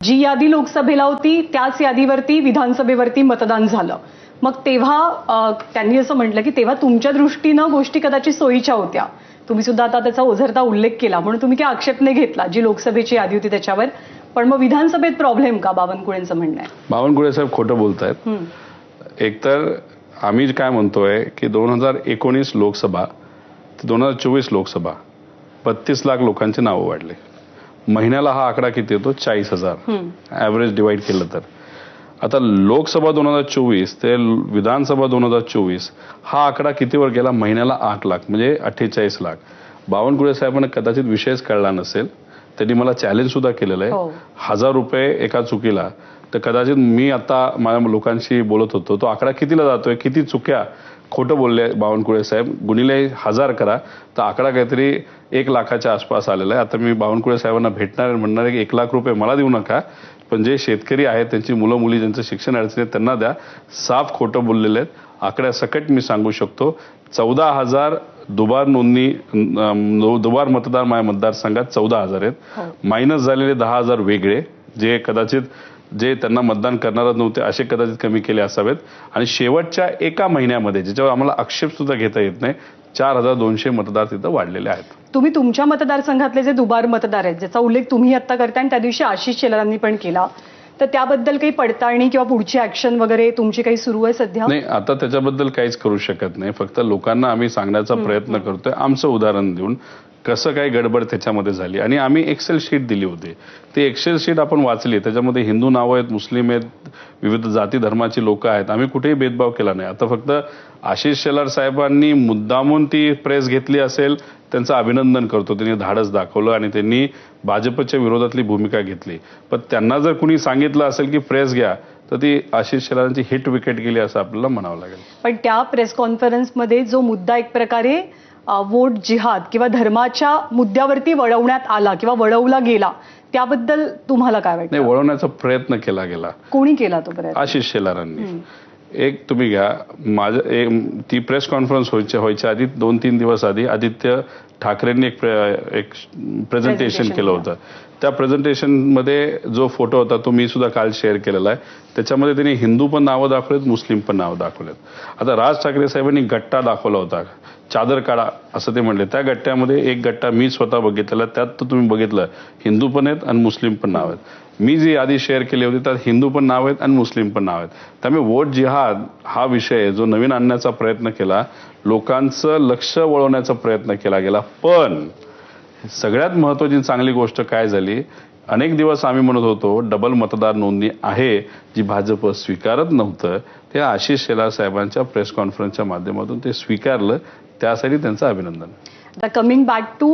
जी यादी लोकसभेला होती त्याच यादीवरती विधानसभेवरती मतदान झालं. मग तेव्हा त्यांनी असं म्हटलं की तेव्हा तुमच्या दृष्टीनं गोष्टी कदाचित सोयीच्या होत्या. तुम्ही सुद्धा आता त्याचा ओझरता उल्लेख केला म्हणून तुम्ही काय आक्षेप नाही घेतला जी लोकसभेची यादी होती त्याच्यावर. पण मग विधानसभेत प्रॉब्लेम का बावनकुळेंचं म्हणणं आहे? बावनकुळे साहेब खोटं बोलतायत. एकतर आम्ही काय म्हणतोय की दोन हजार एकोणीस लोकसभा ते दोन हजार चोवीस लोकसभा बत्तीस लाख लोकांचे नावं वाढले. महिन्याला हा आकडा किती येतो? चाळीस हजार. हम्म. ॲव्हरेज डिवाइड केलं तर. आता लोकसभा दोन हजार चोवीस ते विधानसभा दोन हजार चोवीस हा आकडा कितीवर गेला? महिन्याला आठ लाख म्हणजे अठ्ठेचाळीस लाख. बावनकुळे साहेबांना कदाचित विषयच कळला नसेल. त्यांनी मला चॅलेंज सुद्धा केलेलं हो. आहे हजार रुपये एका चुकीला. तर कदाचित मी आता माझ्या लोकांशी बोलत होतो. तो आकडा कितीला जातोय? किती चुक्या? खोटं बोलले बावनकुळे साहेब. गुणिले हजार करा. तर आकडा काहीतरी एक लाखाच्या आसपास आलेला आहे. आता मी बावनकुळे साहेबांना भेटणार आणि म्हणणार आहे की एक लाख रुपये मला देऊ नका पण जे शेतकरी आहेत त्यांची मुलं मुली ज्यांचं शिक्षण अडचणी आहेत त्यांना द्या. साफ खोटं बोललेले आहेत. आकड्या सकट मी सांगू शकतो. चौदा हजार दुबार नोंदणी दुबार मतदार माझ्या मतदारसंघात चौदा हजार हो. आहेत मायनस झालेले दहा हजार वेगळे जे कदाचित जे त्यांना मतदान करणारच नव्हते असे कदाचित कमी केले असावेत. आणि शेवटच्या एका महिन्यामध्ये ज्याच्यावर आम्हाला आक्षेप सुद्धा घेता येत नाही चार हजार दोनशे मतदार तिथं वाढलेले आहेत. तुम्ही तुमच्या मतदारसंघातले जे दुबार मतदार आहेत ज्याचा उल्लेख तुम्ही आता करताय आणि त्या दिवशी आशिष शेलारांनी पण केला तर त्याबद्दल काही पडताळणी किंवा पुढची ऍक्शन वगैरे तुमची काही सुरू आहे सध्या? नाही आता त्याच्याबद्दल काहीच करू शकत नाही. फक्त लोकांना आम्ही सांगण्याचा प्रयत्न करतोय. आमचं उदाहरण देऊन कसं काय गडबड त्याच्यामध्ये झाली? आणि आम्ही एक्सेल शीट दिली होती. ते एक्सेल शीट आपण वाचली. त्याच्यामध्ये हिंदू नावं आहेत मुस्लिम आहेत विविध जाती धर्माची लोक आहेत. आम्ही कुठेही भेदभाव केला नाही. आता फक्त आशिष शेलार साहेबांनी मुद्दामून ती प्रेस घेतली असेल त्यांचं अभिनंदन करतो. त्यांनी धाडस दाखवलं आणि त्यांनी भाजपच्या विरोधातली भूमिका घेतली. पण त्यांना जर कुणी सांगितलं असेल की प्रेस घ्या तर ती आशिष शेलारांची हिट विकेट गेली असं आपल्याला म्हणावं लागेल. पण त्या प्रेस कॉन्फरन्समध्ये जो मुद्दा एक प्रकारे वोट जिहाद किंवा धर्माच्या मुद्द्यावरती वळवण्यात आला किंवा वळवला गेला त्याबद्दल तुम्हाला काय नाही वाटतं वळवण्याचा प्रयत्न केला गेला. कोणी केला तो प्रयत्न? आशिष शेलारांनी. एक तुम्ही घ्या. माझं एक ती प्रेस कॉन्फरन्स व्हायच्या व्हायच्या आधी दोन तीन दिवस आधी आदित्य ठाकरेंनी एक प्रे- एक प्रेझेंटेशन केलं होतं. त्या प्रेझेंटेशनमध्ये जो फोटो होता तो मी सुद्धा काल शेअर केलेला आहे. त्याच्यामध्ये त्यांनी हिंदू पण नावं दाखवलेत मुस्लिम पण नावं दाखवलेत. आता राज ठाकरे साहेबांनी गट्टा दाखवला होता. चादर काढा असं ते म्हणले. त्या गट्ट्यामध्ये एक गट्टा मी स्वतः बघितलेला त्यात तर तुम्ही बघितलं. हिंदू पण आहेत आणि मुस्लिम पण नाव आहेत. मी जी यादी शेअर केली होती त्यात हिंदू पण नाव आहेत आणि मुस्लिम पण नाव आहेत. त्यामुळे वोट जिहाद हा विषय जो नवीन आणण्याचा प्रयत्न केला लोकांचं लक्ष वळवण्याचा प्रयत्न केला गेला. पण सगळ्यात महत्वाची चांगली गोष्ट काय झाली? अनेक दिवस आम्ही म्हणत होतो डबल मतदार नोंदणी आहे जी भाजप स्वीकारत नव्हतं. ते आशिष शेलार साहेबांच्या प्रेस कॉन्फरन्सच्या माध्यमातून ते स्वीकारलं. त्यासाठी त्यांचं अभिनंदन. Coming back to